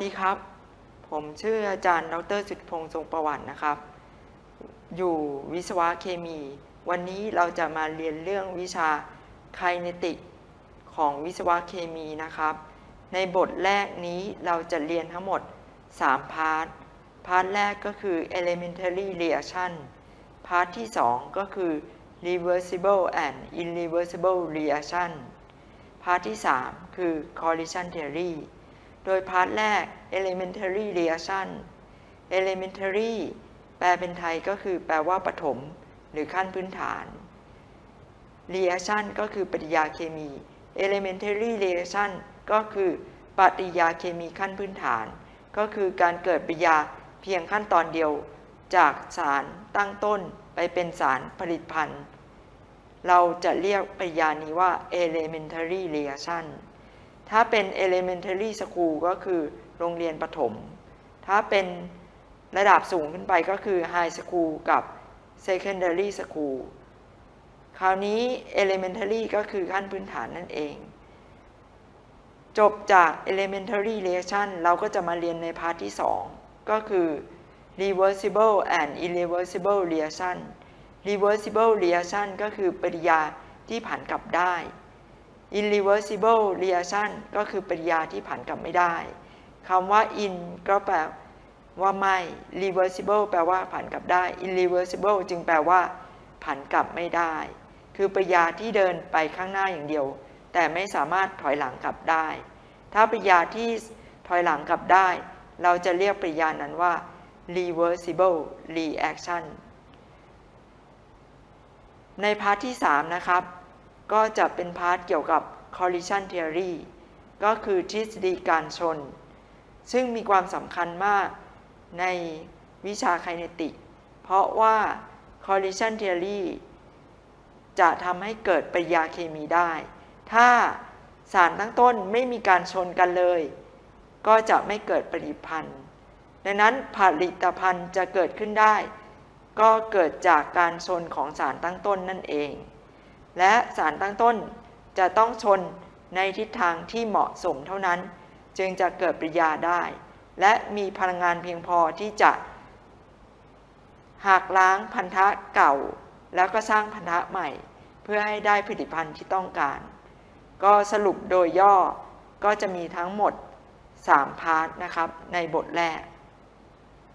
ดีครับ ผมชื่ออาจารย์ดรสุทธพงศ์ทรงประวัตินะครับ อยู่วิศวะเคมี วันนี้เราจะมาเรียนเรื่องวิชาไคเนติกของวิศวะเคมีนะครับ ในบทแรกนี้เราจะเรียนทั้งหมด 3 พาร์ท พาร์ทแรกก็คือ elementary reaction พาร์ทที่ 2 ก็คือ reversible and irreversible reaction พาร์ทที่ 3 คือ collision theory โดยพาร์ทแรก elementary reaction elementary แปลเป็นไทยก็คือแปลว่าปฐมหรือขั้นพื้นฐาน reaction ก็คือปฏิกิริยาเคมี elementary reaction ก็คือปฏิกิริยาเคมีขั้นพื้นฐาน ก็คือการเกิดปฏิกิริยาเพียงขั้นตอนเดียวจากสารตั้งต้นไปเป็นสารผลิตภัณฑ์ เราจะเรียกปฏิกิริยานี้ว่า elementary reaction ถ้าเป็น elementary school ก็คือโรงเรียนประถม ถ้าเป็นระดับสูงขึ้นไปก็คือ high school กับ secondary school คราวนี้ elementary ก็คือขั้นพื้นฐานนั่นเอง จบจาก elementary reaction เราก็จะมาเรียนในพาร์ทที่ 2 ก็คือ reversible and irreversible reaction reversible reaction ก็คือปริยาที่ผันกลับได้ irreversible reaction ก็คือปฏิกิริยาที่ผันกลับไม่ได้คำว่า in ก็แปลว่าไม่ reversible แปลว่าผันกลับได้ irreversible จึงแปลว่า ผันกลับไม่ได้ คือปฏิกิริยาที่เดินไปข้างหน้าอย่างเดียว แต่ไม่สามารถถอยหลังกลับได้ ถ้าปฏิกิริยาที่ถอยหลังกลับได้ เราจะเรียกปฏิกิริยานั้นว่า reversible reaction ในพาร์ทที่ 3 นะครับ ก็จะเป็นพาร์ทเกี่ยวกับ collision theory ก็คือทฤษฎีการชน ซึ่งมีความสำคัญมากในวิชาไคเนติก เพราะว่า collision theory จะทำให้เกิดปริยาเคมีได้ ถ้าสารตั้งต้นไม่มีการชนกันเลย ก็จะไม่เกิดปฏิพันธ์ ดังนั้นผลิตภัณฑ์จะเกิดขึ้นได้ ก็เกิดจากการชนของสารตั้งต้นนั่นเอง และสารตั้งต้นจะต้องชนในทิศทางที่เหมาะสมเท่านั้น จึงจะเกิดปฏิกิริยาได้ และมีพลังงานเพียงพอที่จะหักล้างพันธะเก่า แล้วก็สร้างพันธะใหม่ เพื่อให้ได้ผลิตภัณฑ์ที่ต้องการ ก็สรุปโดยย่อก็จะมีทั้งหมด 3 พาร์ทนะครับในบทแรก